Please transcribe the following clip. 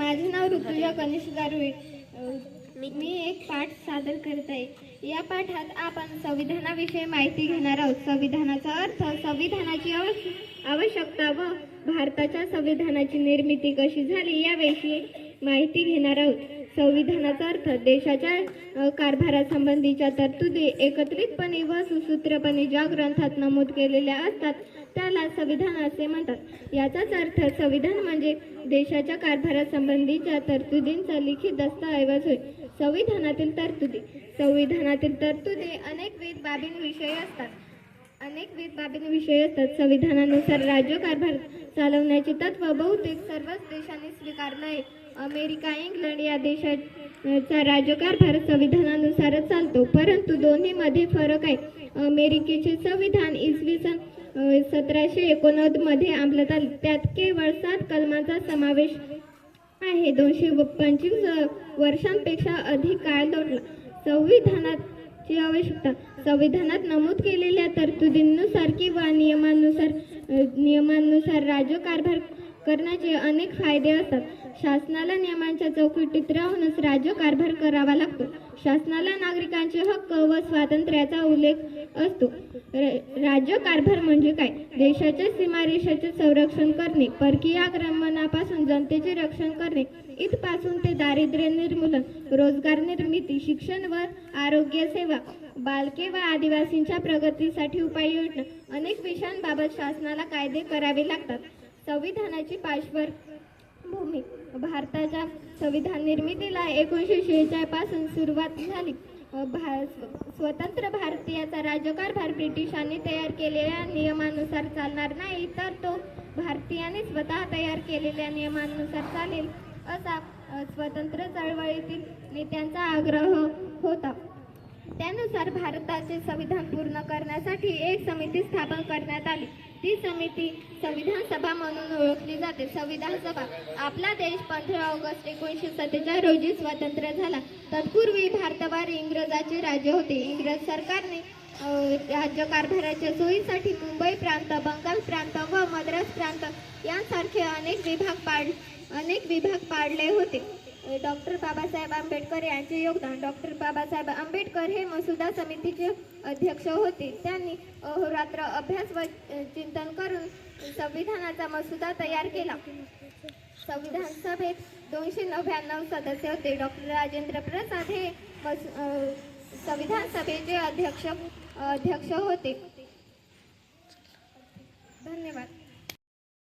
माझे नाव ऋतुजा गणेश गारुळे मी एक पाठ सादर करत आहे. या पाठात आपण संविधानाविषयी माहिती घेणार आहोत. संविधानाचा अर्थ संविधानाची आवश्य- आवश्यकता व भारताच्या संविधानाची निर्मिती कशी झाली याविषयी माहिती घेणार आहोत. संविधानाचा अर्थ देशाच्या कारभारासंबंधीच्या तरतुदी एकत्रितपणे व सुसूत्रपणे ज्या ग्रंथात नमूद केलेल्या असतात त्याला संविधान असे म्हणतात. याचाच अर्थ संविधान म्हणजे देशाच्या कारभारासंबंधीच्या तरतुदींचा लिखित दस्तऐवज होय. संविधानातील तरतुदी. संविधानातील तरतुदी अनेकविध बाबींविषयी असतात. अनेकविध बाबींविषयी असतात. संविधानानुसार राज्य कारभार चालवण्याचे तत्व बहुतेक सर्वच देशांनी स्वीकारलं आहे. अमेरिका इंग्लंड या देशाचा राज्यकारभार संविधानानुसारच चालतो. परंतु दोन्हीमध्ये फरक आहे. अमेरिकेचे संविधान इसवी सन सतराशे एकोणनव्वदमध्ये अंमलात आले. त्यात केवळ सात कलमांचा समावेश आहे. दोनशे पंचवीस वर्षांपेक्षा अधिक काळ लोटला. संविधानाची आवश्यकता संविधानात नमूद केलेल्या तरतुदींनुसार किंवा नियमानुसार नियमानुसार नियमांनुसार राज्यकारभार करण्याचे अनेक फायदे असतात. शासनाला नियमांच्या चौकटीत राहूनच राज्यकारभार करावा लागतो. शासनाला नागरिकांचे हक्क व स्वातंत्र्याचा उल्लेख असतो. राज्यकारभार म्हणजे काय? देशाच्या सीमारेषेचे संरक्षण करणे परकीय आक्रमणापासून जनतेचे रक्षण करणे इथपासून ते दारिद्र्य निर्मूलन रोजगार निर्मिती शिक्षण व आरोग्य सेवा बालके व आदिवासींच्या प्रगतीसाठी उपाययोजना अनेक विषयांबाबत शासनाला कायदे करावे लागतात. संविधानाची पार्श्वभूमी भारताच्या संविधान निर्मितीला एकोणीसशे शेहेचाळीसपासून सुरुवात झाली. भा स्वतंत्र भारतीयाचा राज्यकारभार ब्रिटिशांनी तयार केलेल्या नियमानुसार चालणार नाही तर तो भारतीयाने स्वतः तयार केलेल्या नियमानुसार चालेल असा स्वतंत्र चळवळीतील नेत्यांचा आग्रह होता. त्यानुसार भारताचे संविधान पूर्ण करण्यासाठी एक समिती स्थापन करण्यात आली. ती समिती संविधान सभा म्हणून ओळखली जाते. संविधान सभा आपला देश पंधरा ऑगस्ट एकोणीसशे सत्तेचाळीस रोजी स्वतंत्र झाला. तत्पूर्वी भारतावर इंग्रजाचे राज्य होते. इंग्रज सरकारने राज्य राज्यकारभाराच्या सोयीसाठी मुंबई प्रांत बंगाल प्रांत व मद्रास प्रांत यांसारखे अनेक विभाग पाड अनेक विभाग पाडले होते. डॉक्टर बाबासाहेब आंबेडकर यांचे योगदान डॉक्टर बाबासाहेब आंबेडकर हे मसुदा समितीचे अध्यक्ष होते. त्यांनी अहोरात्र अभ्यास व चिंतन करून संविधानाचा मसुदा तयार केला. संविधान सभेत दोनशे नव्याण्णव सदस्य होते. डॉक्टर राजेंद्र प्रसाद हे मस संविधान सभेचे अध्यक्ष अध्यक्ष होते. धन्यवाद.